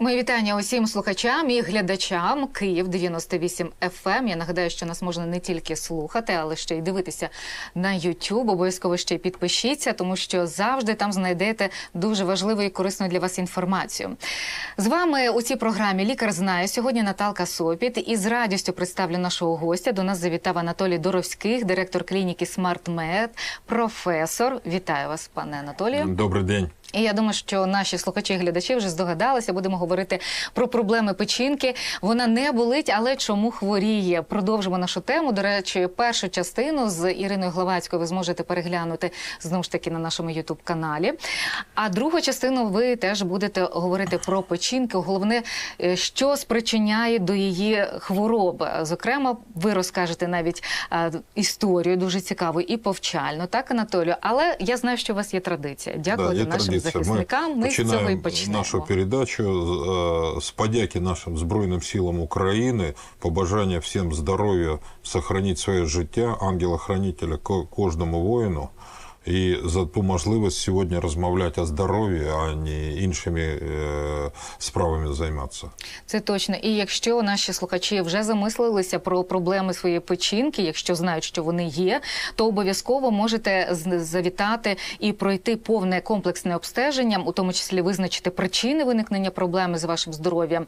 Мої вітання усім слухачам і глядачам Київ 98 FM. Я нагадаю, що нас можна не тільки слухати, але ще й дивитися на YouTube. Обов'язково ще й підпишіться, тому що завжди там знайдете дуже важливу і корисну для вас інформацію. З вами у цій програмі Лікар знає сьогодні Наталка Сопіт і з радістю представлю нашого гостя. До нас завітав Анатолій Доровських, директор клініки SmartMed, професор. Вітаю вас, пане Анатолію. Добрий день. І я думаю, що наші слухачі і глядачі вже здогадалися. Будемо говорити про проблеми печінки. Вона не болить, але чому хворіє? Продовжимо нашу тему. До речі, першу частину з Іриною Главацькою ви зможете переглянути знову ж таки на нашому ютуб каналі. А другу частину ви теж будете говорити про печінки. Головне, е, що спричиняє до її хвороби. Зокрема, ви розкажете навіть історію дуже цікаву і повчальну, так Анатолію. Але я знаю, що у вас є традиція. Дякувати є нашим захисникам. Ми, з цього і почнемо. нашу передачу е, з подяки нашим Збройним силам України, побажання всім здоров'я, сохранити своє життя, ангела-хранителя кожному воїну. І за ту можливість сьогодні розмовляти о здоров'ї, а не іншими е, справами займатися. Це точно. І якщо наші слухачі вже замислилися про проблеми своєї печінки, якщо знають, що вони є, то обов'язково можете з- завітати і пройти повне комплексне обстеження, у тому числі визначити причини виникнення проблеми з вашим здоров'ям.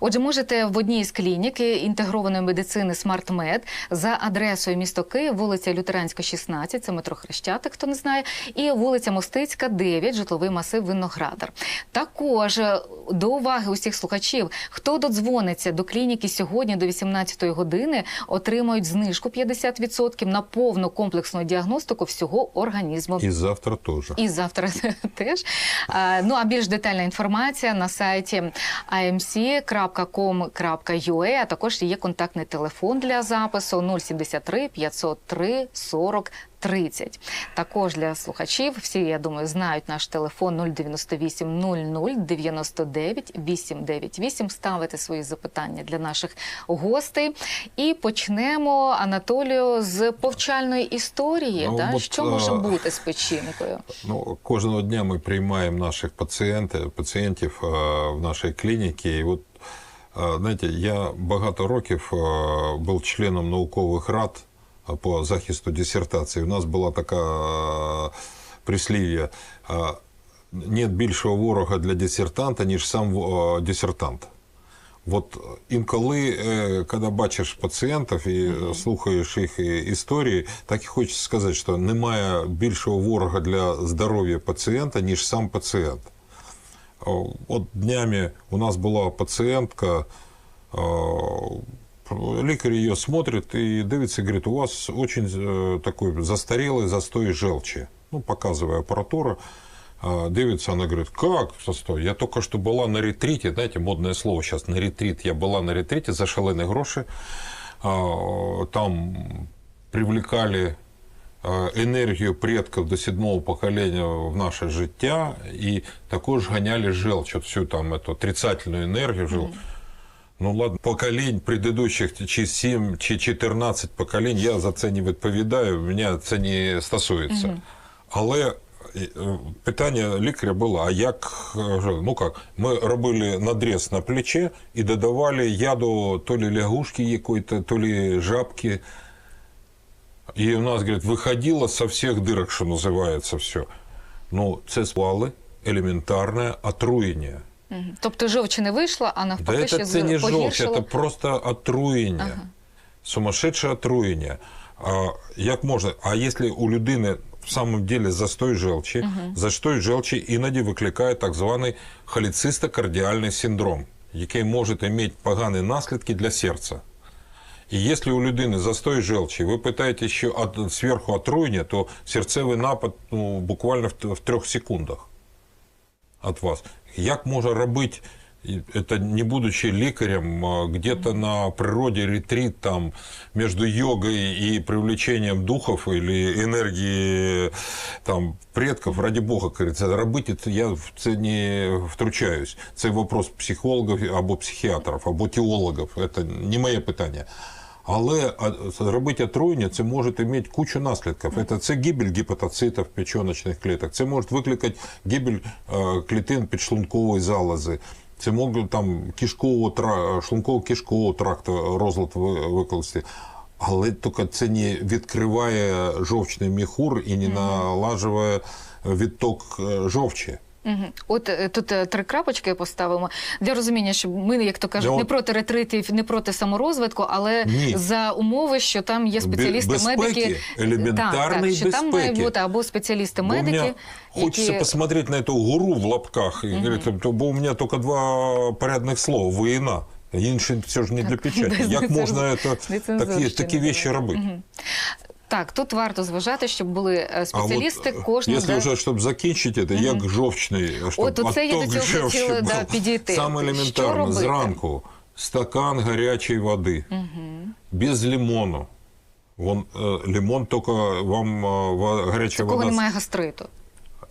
Отже, можете в одній із клінік інтегрованої медицини SmartMed за адресою місто Київ, вулиця Лютеранська, 16, це метро Хрещатик, хто не знає, і вулиця Мостицька, 9, житловий масив Виноградар. Також е, до уваги усіх слухачів, хто додзвониться до клініки сьогодні до 18 години, отримають знижку 50% на повну комплексну діагностику всього організму. І завтра теж. І завтра теж. Ну а більш детальна інформація на сайті amc.com.ua, а також є контактний телефон для запису 073 503 40 30. Також для слухачів всі, я думаю, знають наш телефон 098 00 99 898. Ставити свої запитання для наших гостей. І почнемо Анатолію з повчальної історії. Ну, да? от, Що може а, бути з печінкою? Ну, кожного дня ми приймаємо наших пацієнтів, пацієнтів е, в нашій клініці. І от, е, знаєте, я багато років е, був членом наукових рад е, по захисту дисертації. У нас була така е, прислів'я. е, Нет більшого ворога для дисертанта, ніж сам дисертант. От інколи, коли бачиш пацієнтів і слухаєш їх історії, так і хочеться сказати, що немає більшого ворога для здоров'я пацієнта, ніж сам пацієнт. От днями у нас була пацієнтка, о, лікар її смотрить і дивиться, говорить, у вас очень е, такой застарілий застой желчі. Ну, показує апаратура. А, Дивится, она говорит, как застой? Я только что была на ретрите, знаете, модное слово сейчас, на ретрит. Я была на ретрите за шаленые гроши. А, Там привлекали а, енергію предків до седьмого покоління в наше життя і також ганяли желчь, от всю там эту отрицательную энергию. жел- Ну ладно, поколінь предыдущих чи 7, чи 14 поколінь, я за це не відповідаю, мене це не стосується. Але е, питання лікаря було, а як, е, ну як, ми робили надріз на плече і додавали яду то ли лягушки якої-то, то ли жабки. І у нас, говорить, виходило со всіх дирок, що називається все. Ну, це склали елементарне отруєння. Мгм. Тобто жовчі не вийшло, а Да навпаки, ще это це не желчь, погіршило. это просто отруєння. Ага. Сумасшедше отруєння. А, як можна? А якщо у людини в самом деле застой желчі, застой желчі іноді викликає так званий холецистокардіальний синдром, який може мати погані наслідки для серця. І якщо у людини застой желчі, ви питаєте ще от, зверху отруєння, то серцевий напад ну, буквально в, в трьох секундах от вас. Як може робити, это не будучи лікарем, где-то на природе ретрит там между йогой и привлечением духов или энергии там предков, ради Бога, говорится, робити я в це не втручаюсь. Це вопрос психологів або психіатрів, або теологів. Це не моє питання. Але робити отруєння це може мати кучу наслідків. Це, це гибель гепатоцитів печоночних кліток, це може викликати гибель е, клітин підшлункової залози. Це може там кишкового тра... шлунково-кишкового тракту розлад ви- викласти. Але тільки це не відкриває жовчний міхур і не налажує відток е, жовчі. Мгм. От е, тут е, три крапочки поставимо для розуміння, що ми, як то кажуть, Ну, не проти ретритів, не проти саморозвитку, але Ні. за умови, що там є спеціалісти Безпеки, медики, елементарної так, що там має безпеки. бути або спеціалісти Бо медики, мне хочется які... посмотреть на эту гуру в лапках. И говорит, «То- бо у меня только два порядных слова. Воїна. Інше це ж не для печаті. без Як нецензур- можна это, такі, нецензурщини, такі вещи да. робити? Так, тут варто зважати, щоб були е, спеціалісти а кожного. Якщо да. вже, щоб закінчити, це як жовчний, щоб От оце я до цього хотіла, да, підійти. Саме елементарно, зранку стакан гарячої води, без лимону. Вон, е, лимон тільки вам е, гаряча вода немає гастриту.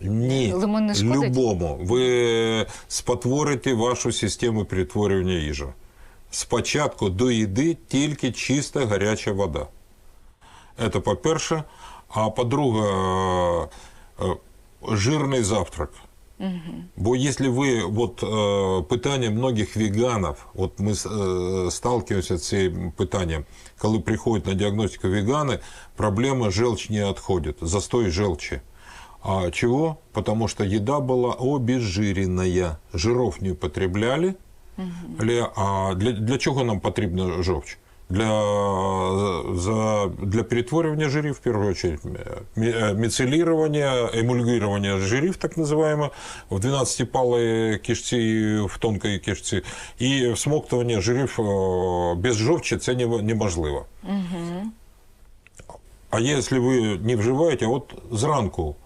Ні, Лимон не шкодить? любому. Ви спотворите вашу систему перетворювання їжі. Спочатку до їди тільки чиста гаряча вода. Це по-перше. А по-друге, жирний завтрак. Бо если вы, вот питання многих веганов, от ми э, сталкиваемся з цим питанням, коли приходять на діагностику вегани, проблема желчь не отходит, застой желчи. А чего? Потому что еда была обезжиренная, жиров не употребляли. Ле- А для, для чого нам потрібна жовч? Для, за, для перетворювання жирів, в першу очередь, е, міцелірування, емульгірування жирів, так називаємо, в 12-палій кишці в тонкій кишці, і всмоктування жирів е, без жовчі це не- неможливо. А якщо ви не вживаєте, от зранку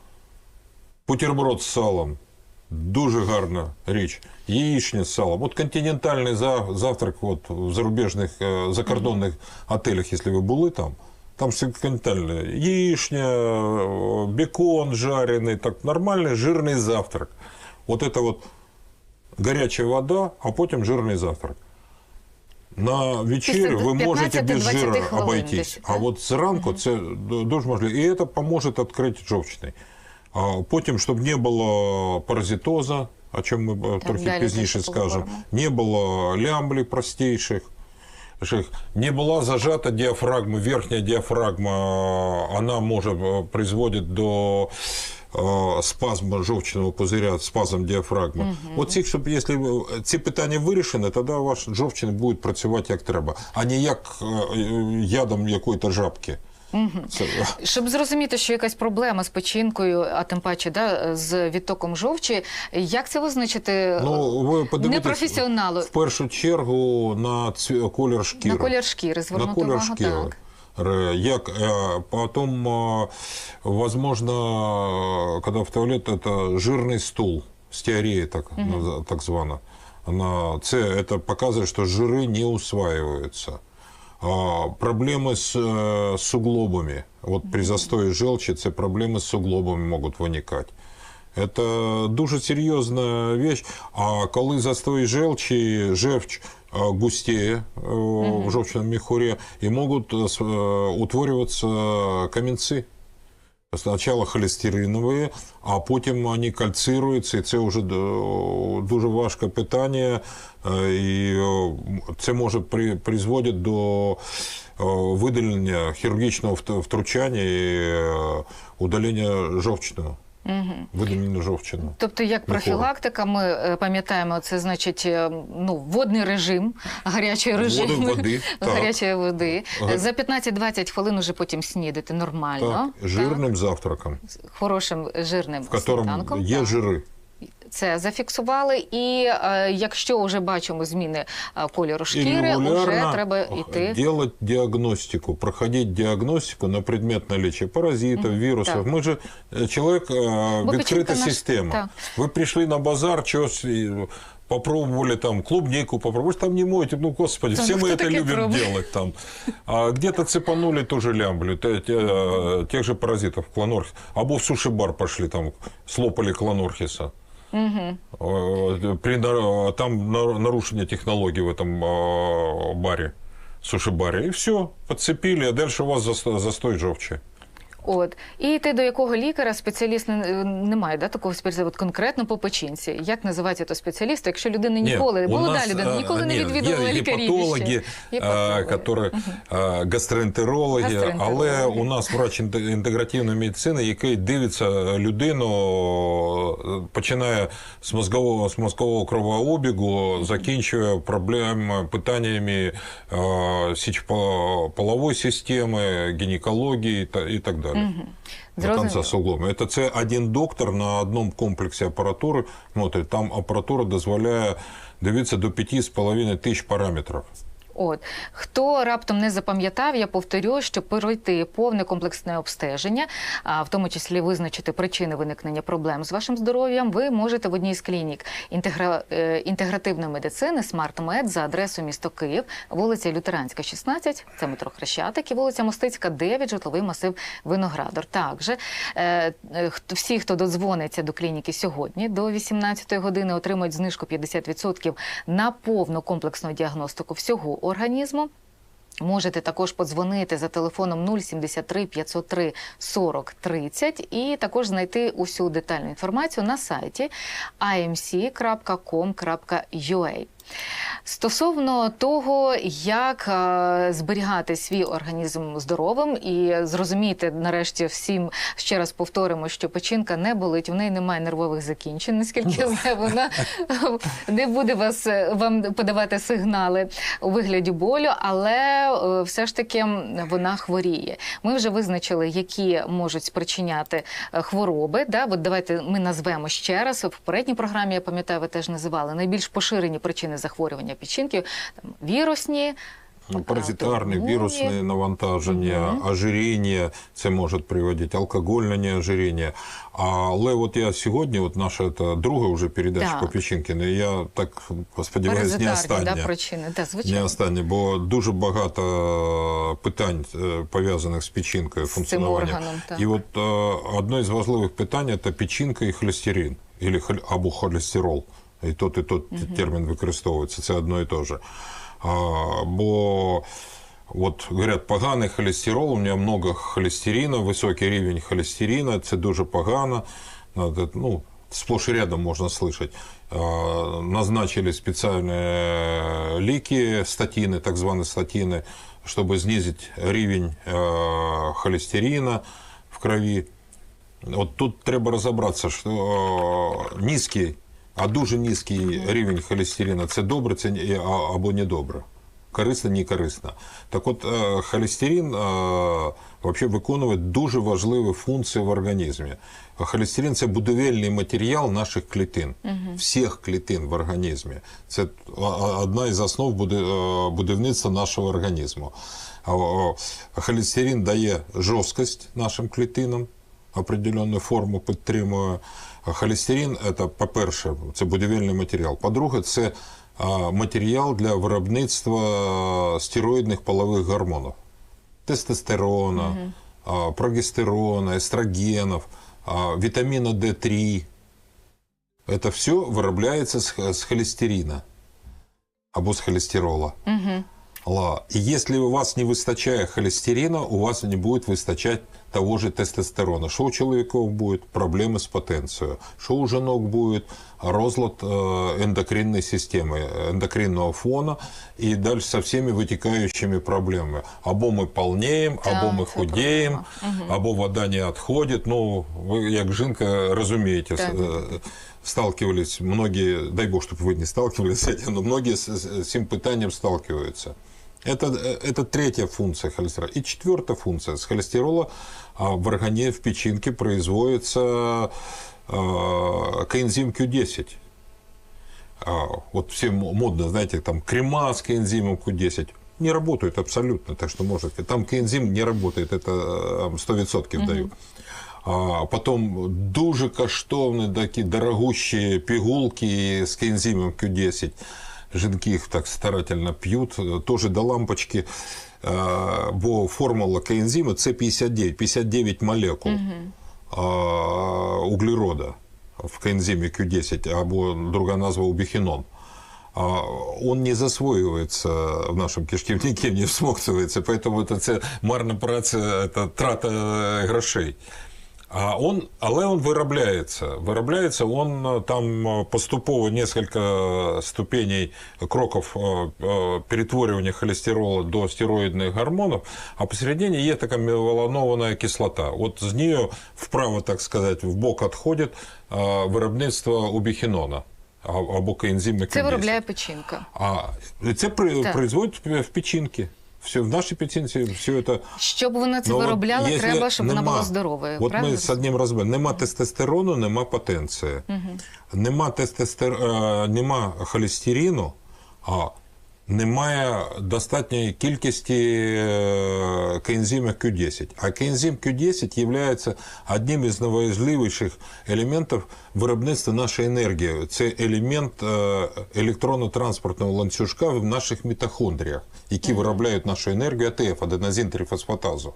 бутерброд з салом, дуже гарна річ. Яєчня з салом. От континентальний за- завтрак от, в зарубіжних е, закордонних готелях, якщо ви були там, там все континентальне. Яєчня, е, бекон жарений, так нормальний жирний завтрак. От це от гаряча вода, а потім жирний завтрак. На вечерю Після ви можете без 15-20 жира хвилин обойтись. десь, А так? от зранку це д- дуже можливо. І це допоможе відкрити жовчний. А потім, щоб не було паразитоза, о чому ми е, трохи далі пізніше теж скажемо, поговоримо. не було лямблі простіших, ших, не була зажата діафрагма, верхня діафрагма, вона може е, призводить до е, спазму жовчного пузиря, спазм діафрагми. От цих, щоб якщо ви- ці питання вирішені, тоді ваш жовчний буде працювати як треба, а не як е, ядом якоїсь жабки. Це, Щоб зрозуміти, що якась проблема з печінкою, а тим паче да, з відтоком жовчі, як це визначити Ну, ви подивитесь непрофесіоналу? в першу чергу на цві- колір шкіри. На колір шкіри на звернути колір увагу, шкіри. так. Ре- Як, э, потом, э, возможно, когда в туалет, это жирный стул, стеарея так, наза- так звана. На Це это показывает, что жиры не усваиваются. А, проблемы с э, суглобами. Вот при застої желчі це проблеми з суглобами можуть виникати. Це дуже серйозна вещь. А коли застой желчі, жевч е, густіє е, в жовчному міхурі, і можуть е, с- е, утворюватися камінці. Спочатку холестеринові, а потім вони кальцируються, і це вже дуже важке питання, і е, це може при, призводити до видалення хірургічного вт- втручання і удалення жовчного, видалення жовчину. Тобто, як Микола. профілактика, ми е, пам'ятаємо, це значить е, ну, водний режим, гарячий режим Води, гарячої так. гарячої води. За 15-20 хвилин уже потім снідати нормально. Так, жирним завтраком, хорошим жирним в сніданком. є так. жири Це зафіксували, і е, якщо вже бачимо зміни е, кольору И шкіри, вже регулярно треба йти. делать диагностику, проходить диагностику на предмет наличия паразитов, вирусов. так. Мы же э, человек э, Бо печінка открыта наш- система. так. Вы пришли на базар, что попробовали там клубнику, попробовали, Вы ж там не моете, ну господи, Да все ну мы кто это таки любим пробует? делать там. А где-то цепанули тоже лямблю, те- те- э, тех же паразитов, клонорхис. Або в суши-бар пошли там, слопали клонорхиса. Э, При, нар- там на- нарушение технологий в этом э, баре. сушибаре, и все, подцепили, а дальше у вас застой, застой жовчи. От і йти до якого лікаря спеціаліст не, немає, да такого спеціаліста от конкретно по печінці. Як називається то спеціаліст, якщо людина ніколи Нет, у молода нас, людина, а, ніколи не нет, відвідувала гепатологи, а, а, гастроентерологи, але у нас врач інте- інтегративної медицини, який дивиться людину, е, починає з мозгового, з мозкового кровообігу, закінчує проблемами, питаннями е, січополової системи, гінекології та, і так далі. До Зрозуміло. конца суглома. Это це один доктор на одному комплексі апаратури Смотри, Там апаратура дозволяє дивитися до 5,5 тисяч параметрів. От хто раптом не запам'ятав, я повторю, що пройти повне комплексне обстеження, а в тому числі визначити причини виникнення проблем з вашим здоров'ям, ви можете в одній з клінік інтегра... е, інтегративної медицини SmartMed за адресою місто Київ, вулиця Лютеранська, 16, це метро Хрещатик, і вулиця Мостицька, 9, житловий масив Виноградар. Також е, е, всі, хто додзвониться до клініки сьогодні до 18 години, отримують знижку 50% на повну комплексну діагностику всього організму. Можете також подзвонити за телефоном 073 503 40 30 і також знайти усю детальну інформацію на сайті imc.com.ua. Стосовно того, як е, зберігати свій організм здоровим і зрозуміти нарешті всім ще раз повторимо, що печінка не болить, в неї немає нервових закінчень, наскільки вона не буде вас е, вам подавати сигнали у вигляді болю, але е, все ж таки вона хворіє. Ми вже визначили, які можуть спричиняти хвороби. Да? От давайте ми назвемо ще раз. В попередній програмі я пам'ятаю, ви теж називали найбільш поширені причини захворювання печінки, там вірусні. Ну, Паразитарне, аутоімунні. вірусне навантаження, ожиріння, це може приводити алкогольне неожиріння. Але от я сьогодні, от наша та друга вже передача Так. по Печінкіну, я так сподіваюся, не Паразитарні да, причини. Да, Не звичайно. останнє, бо дуже багато питань е, пов'язаних з печінкою, функціонуванням. І от е, одне з важливих питань це печінка і холестерин, або холестерол І тот, і тот термін використовується, це одно і те же. А, бо от говорять, поганий холестерол, у мене много холестерина, високий рівень холестерина, це дуже погано. Надо, ну, сплошь и рядом можно слышать. А, Назначили специальные лики, статины, так званые статины, чтобы снизить рівень э, холестерина в крові. От тут треба розібратися, що е, низький, а дуже низький рівень холестерина це добре це або не добре. Корисно, не корисно. Так от е, холестерин е, вообще виконує дуже важливі функції в організмі. Холестерин це будівельний матеріал наших клітин, всіх клітин в організмі. Це а- одна із основ е, будівництва нашого організму. Холестерин дає жорсткость нашим клітинам, определенну форму підтримує. А Холестерин це, по-перше, це будівельний матеріал. По-друге, це а, матеріал для виробництва стероїдних полових гормонів. Тестостерона, а, прогестерона, естрогенів, а, вітаміна D3. Это все виробляється з, х- з холестерина або з холестерола. Ла. И если у вас не выстачает холестерина, у вас не будет выстачать того же тестостерона. Что у человеков будет? Проблемы с потенцией. Что у женок будет? Розлад э, эндокринной системы, эндокринного фона и дальше со всеми вытекающими проблемами. Або мы полнеем, Да, або мы це худеем, або вода не отходит. Ну, вы, як жінка, розумієте, Так. э, сталкивались многие, дай бог, чтобы вы не сталкивались с этим, но многие с, с- с этим питанием сталкиваются. Это, э, это третья функция холестерола. И четвертая функция. С холестерола а, в организме, в печенке производится а, коэнзим Q10. А, вот все м- модно, знаете, там крема с коэнзимом Q10 не работают абсолютно, так что можете. Там коэнзим не работает, это э, 100% даю. А потом дуже коштовні такі дорогущі пігулки з коензимом Q10. Жінки їх так старательно п'ють, теж до лампочки. Бо формула коензима це 59, 59 молекул углерода в коензимі Q10, або друга назва убіхінон. он не засвоюється в нашому кишківнику, не всмоктується, поэтому це марна праця, це трата грошей. А он, але він виробляється. Виробляється він е, там е, поступово несколько ступеней кроків е, перетворювання холестеролу до стероїдних гормонів, а посередині є така меланонована кислота. От з нею вправо, так сказати, в бок відходить е, виробництво убіхінона або коензиму Це Q10. виробляє печінка. А це при, Так. производить в печінки. Все, в нашій печінці все це Щоб вона це Ну, виробляла, треба, щоб вона була здоровою. От правильно? ми з одним розберемо. Нема тестостерону, нема потенції. Нема, тестостер... е, нема холестерину, а немає достатньої кількості е, коензиму Q10. А коензим Q10 є одним із найважливіших елементів виробництва нашої енергії. Це елемент е, електронно-транспортного ланцюжка в наших мітохондріях, які виробляють нашу енергію АТФ, аденозин трифосфатазу.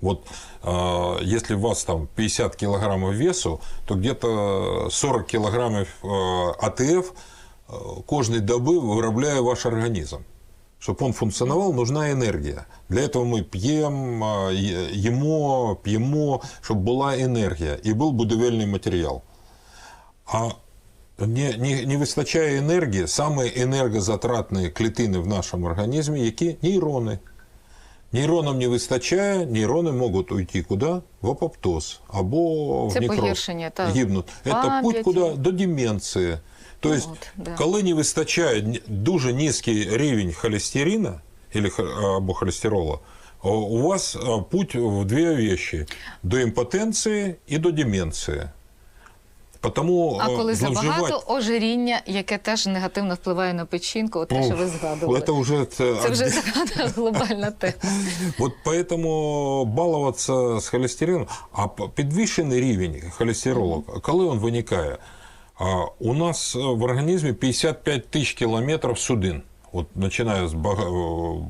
Вот э, если у вас там 50 килограммов весу, то где-то 40 килограммов э, АТФ э, кожной добы виробляє ваш организм. Чтобы он функционовал, нужна энергия. Для этого мы пьем, э, е- їмо, п'ємо, щоб була енергія і був будівельний матеріал. А не, не, не вистачає енергії, саме енергозатратні клітини в нашому організмі, які нейрони. Нейронам не вистачає, нейрони можуть уйти куди? В апоптоз або в Це некроз. погіршення, так. Гибнуть. Це Пам'яті. путь куди? До деменції. Тобто, От, да. коли не вистачає дуже низький рівень холестерина или, або холестерола, у вас путь в дві вещи – до імпотенції і до деменції. Потому, А коли зловживати- забагато ожиріння, яке теж негативно впливає на печінку, от те, що ви згадували. Это уже Це вже така глобальна тема. Вот поэтому балуватися з холестерином, а підвищений рівень холестеролу, коли він виникає? У нас в організмі 55 тисяч кілометрів судин. От починає з бага...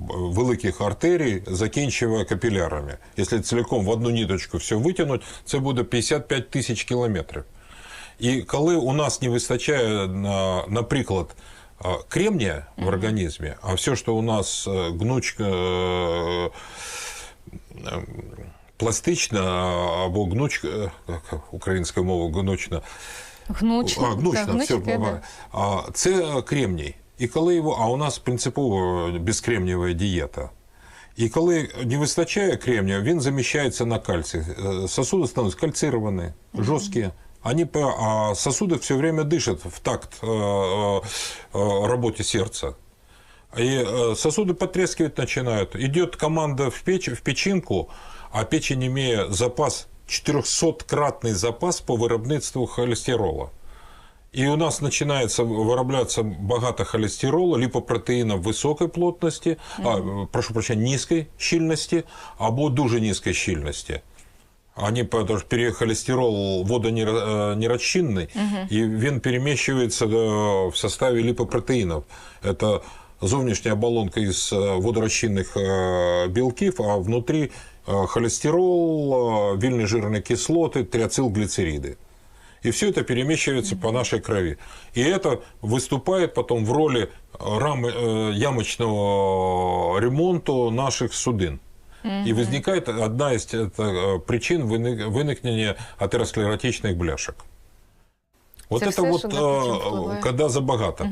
великих артерій, закінчує капілярами. Якщо цілком в одну ниточку все витягнути, це буде 55 тисяч кілометрів. І коли у нас не вистачає, наприклад, кремнія в організмі, а все, що у нас е, гнучка, е, е, пластична або гнучка, українською мовою гнучна, Гнучно. а, гнучна, Так, все, гнучки, да. буває. а, це кремній. І коли його, а у нас принципово безкремнієва дієта. І коли не вистачає кремнія, він заміщається на кальцій. Е, Сосуди становляться кальцировані, жорсткі. Они, по- а сосуды все время дышат в такт э, э, э, работе сердца. И э, сосуды потрескивать начинают. Идет команда в, печь, в печінку, а печень имея запас, 400-кратный запас по виробництву холестерола. І у нас починається вироблятися багато холестеролу, ліпопротеїнів високої плотності, а, прошу прощення, низької щільності або дуже низької щільності. Они, потому что пере- холестерол водонерозчинный, и він перемещивается э, в составе липопротеинов. Это зовнішня оболонка из э, водорозчинных э, белків, а внутри э, холестерол, э, вільні жирні кислоти, триацилглицериды. И все это перемещивается по нашей крови. И это выступает потом в роли рамы, э, ямочного ремонта наших судин. И возникает одна из это, э, причин выни- виникнення атеросклеротичних бляшек. Вот Это это, все, вот, что на э, печень впливає. когда забагато.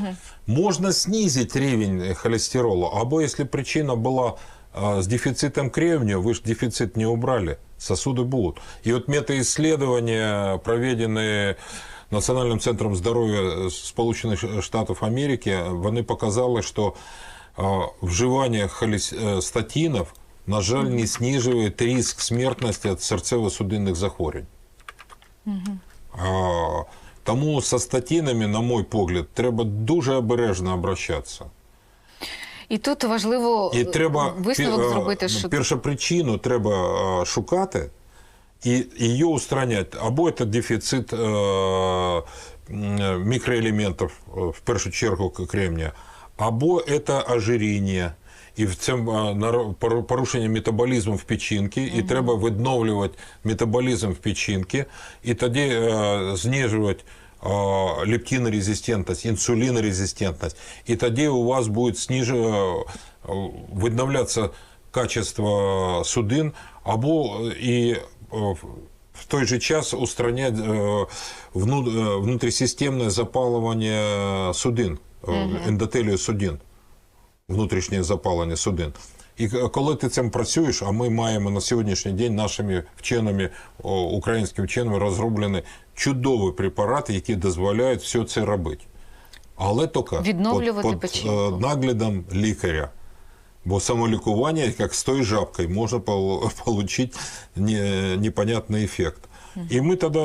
Можно снизить рівень холестеролу, або если причина была э, с дефицитом кремния, вы же дефицит не убрали, сосуды будут. И вот метаисследования, проведенные Національним центром здоров'я Сполучених Штатів Америки, вони показали, що е, вживання холес- е, статинів, на жаль, не знижує ризик смертності від серцево-судинних захворювань. А, Тому со статинами, на мой погляд, треба дуже обережно обращатися. І тут важливо І е, треба висновок пі- зробити, що першопричину треба е, шукати і її устраняти. Або це дефіцит е, мікроелементів, е, в першу чергу к- або це ожиріння. І в цьому е, порушення метаболізму в печінці, і треба відновлювати метаболізм в печінці, і тоді е, знижувати лептинорезистентность, инсулинорезистентность. И тогда у вас будет сниж... э, відновлятися качество судин, або і е, в той же час устранять е, вну- е, внутрісистемне судин, ендотелію судин внутрішнє запалення судин. І коли ти цим працюєш, а ми маємо на сьогоднішній день нашими вченими, українськими вченими розроблені чудові препарати, які дозволяють все це робити. Але тільки Відновлювати під, е, наглядом лікаря. Бо самолікування, як з тою жабкою, можна отримати непонятний ефект. І ми тоді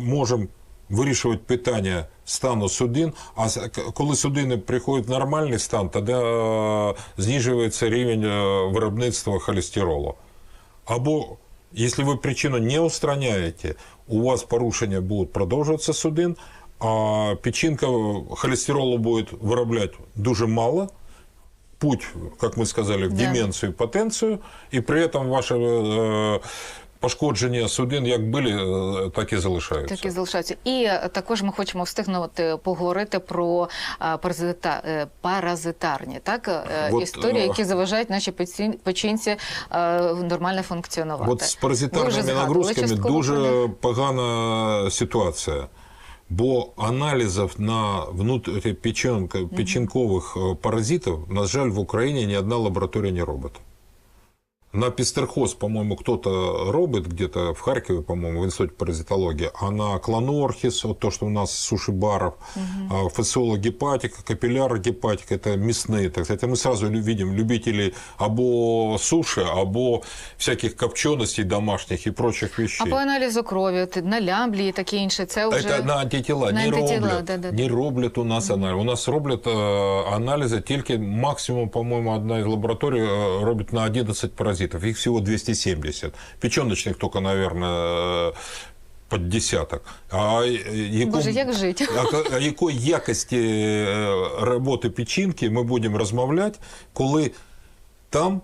можемо вирішувати питання стану судин, а з- к- коли судини приходять в нормальний стан, тоді е, знижується рівень е, виробництва холестеролу. Або если вы причину не устраняете, у вас порушения будут продовжуватися судин, а печінка холестеролу будет вироблять дуже мало, путь, как мы сказали, в Да. деменцию, потенцию, и при этом ваше е, пошкодження судин як були, е, так і залишаються. Так і залишаються. І е, також ми хочемо встигнути поговорити про е, паразита, паразитарні так От, історії, які заважають пеці- печінці нормально функціонувати. От з паразитарними нагрузками дуже погана ситуація. Бо аналізів на внутрі печінкових паразитів, на жаль, в Україні ні одна лабораторія не робить. На пестерхоз, по-моему, кто-то робит где-то в Харькове, по-моему, в институте паразитологии, а на клонорхис, вот то, что у нас с сушибаров, а, фасциологепатика, капиллярогепатика, это мясные, так сказать. Это мы сразу лю- видим любителей або суши, або всяких копченостей домашних и прочих А вещей. по аналізу крові ти- на лямблі і таке інше, це вже Это на антитела. На не антитела, роблять. да-да-да. Не роблять у нас аналіз. У нас роблять е, аналізи тільки максимум, по-моєму, одна із лабораторій е, робить на 11 паразитів. Їх всього 270. Печеночних тільки, наверное, під десяток. А е, яку, Боже, як жити? а, а якої якості е, роботи печінки ми будемо розмовляти, коли там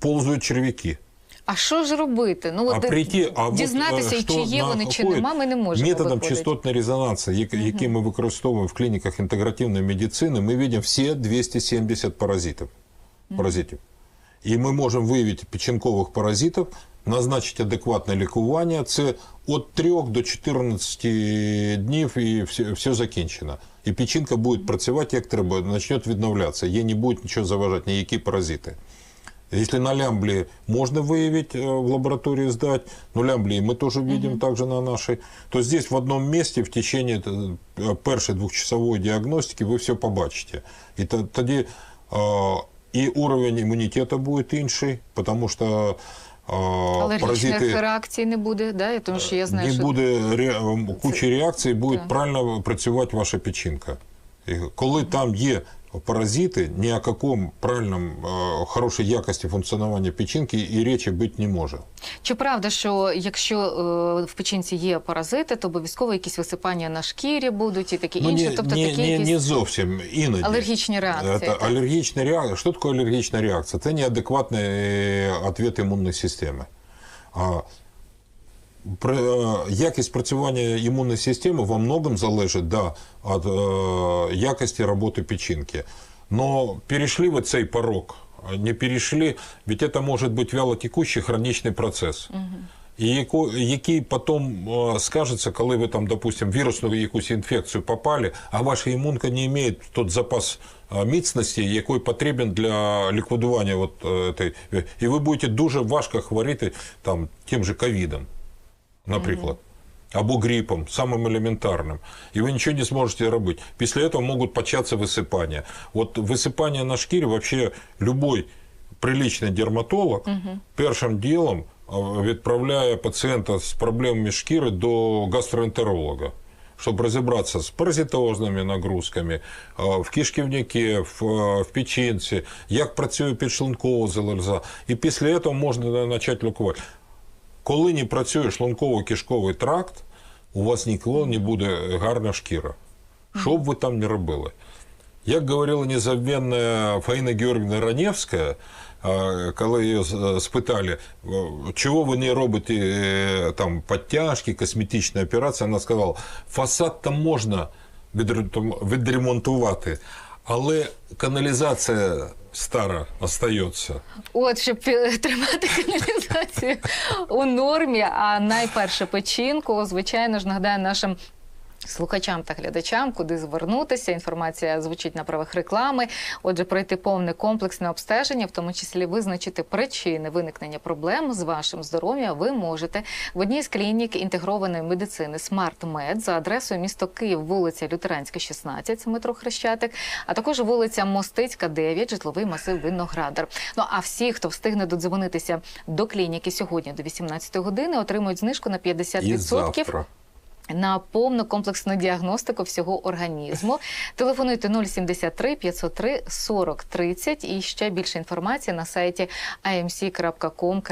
повзують черв'яки? А що ж робити? Ну А от прийти, а от, дізнатися, е, чи є що вони, чи находять нема, ми не можемо. Методом виходить. частотної резонансу, як- який ми використовуємо в клініках інтегративної медицини, ми бачимо всі 270 паразитів. паразитів. І ми можемо виявити печінкових паразитів, назначити адекватне лікування. Це від 3 до 14 днів і все, все закінчено. І печінка буде працювати як треба, почне відновлятися. Їй не буде нічого заважати, ніякі паразити. Если на лямбле можно выявить э, в лаборатории сдать, но лямбли мы тоже видим также на нашей, то здесь в одном месте в течение э, першей двухчасовой диагностики вы все побачите. И то- тоді э, и уровень иммунитета будет інший, потому что э, Алергічних паразити, реакцій не буде, да? тому що я знаю, не що буде ре- кучі реакцій, буде Так. правильно працювати ваша печінка. І коли там є паразити, ні о якому правильному, е, хорошій якості функціонування печінки і речі бути не може. Чи правда, що якщо е, в печінці є паразити, то обов'язково якісь висипання на шкірі будуть і таке інше, Ну, не, тобто не, такі не, якісь не зовсім іноді. алергічні реакції. Це так? алергічна реакція. Що таке алергічна реакція? Це неадекватний відповідь імунної системи. Е, якість працювання імунної системи во многом залежить да, від е, якості роботи печінки. Но перейшли ви цей порог, не перейшли, ведь это може бути вялотекущий хронічний процес. І який потім е, скажеться, коли ви там, допустим, вірусну якусь інфекцію попали, а ваша імунка не має тот запас е, міцності, який потрібен для ліквідування от, е. І ви будете дуже важко хворіти там, тим же ковідом, наприклад. Або гриппом, самым элементарным. И вы ничего не сможете робити. Після этого могут початься высыпания. Вот высыпание на шкире вообще любой приличный дерматолог першим ділом а, відправляє пацієнта з проблемами шкіри до гастроентеролога. Щоб розібратися з паразитозними нагрузками а, в кишківнику, в, а, в печінці, як працює підшлункова залоза. І після цього можна почати лікувати. Коли не працює шлунково-кишковий тракт, у вас ніколи не буде гарна шкіра. Що б ви там не робили. Як говорила незабвенная Фаїна Георгіївна Раневська, коли її спитали, чого ви не робите е, там підтяжки, косметичні операції, вона сказала, фасад там можна відремонтувати, але каналізація стара остається. От щоб тримати каналізацію у нормі. А найперше печінку, звичайно ж, нагадаю нашим. Слухачам та глядачам, куди звернутися. Інформація звучить на правах реклами. Отже, пройти повне комплексне обстеження, в тому числі визначити причини виникнення проблем з вашим здоров'ям. Ви можете в одній з клінік інтегрованої медицини SmartMed за адресою місто Київ, вулиця Лютеранська, 16, це метро Хрещатик, а також вулиця Мостицька, 9, житловий масив Виноградар. Ну а всі, хто встигне додзвонитися до клініки сьогодні до 18 години, отримують знижку на 50% І завтра. На повну комплексну діагностику всього організму. Телефонуйте 073 503 40 30 і ще більше інформації на сайті imc.com.ua.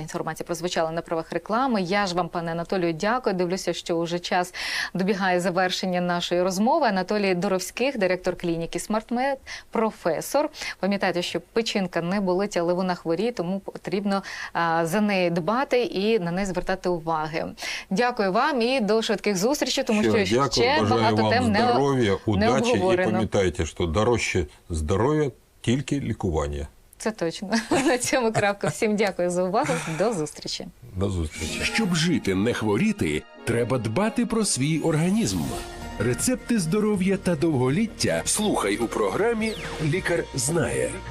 Інформація прозвучала на правах реклами. Я ж вам, пане Анатолію, дякую. Дивлюся, що уже час добігає завершення нашої розмови. Анатолій Доровських, директор клініки SmartMed, професор. Пам'ятайте, що печінка не болить, але вона хворіє, тому потрібно за неї дбати і на неї звертати уваги. Дякую вам і до швидких зустрічей, тому Щиро що дякую, ще бажаю багато вам тем не, здоров'я, не удачі і пам'ятайте, що дорожче здоров'я тільки лікування. Це точно. На цьому крапка. Всім дякую за увагу. До зустрічі. До зустрічі. Щоб жити, не хворіти, треба дбати про свій організм. Рецепти здоров'я та довголіття слухай у програмі Лікар знає.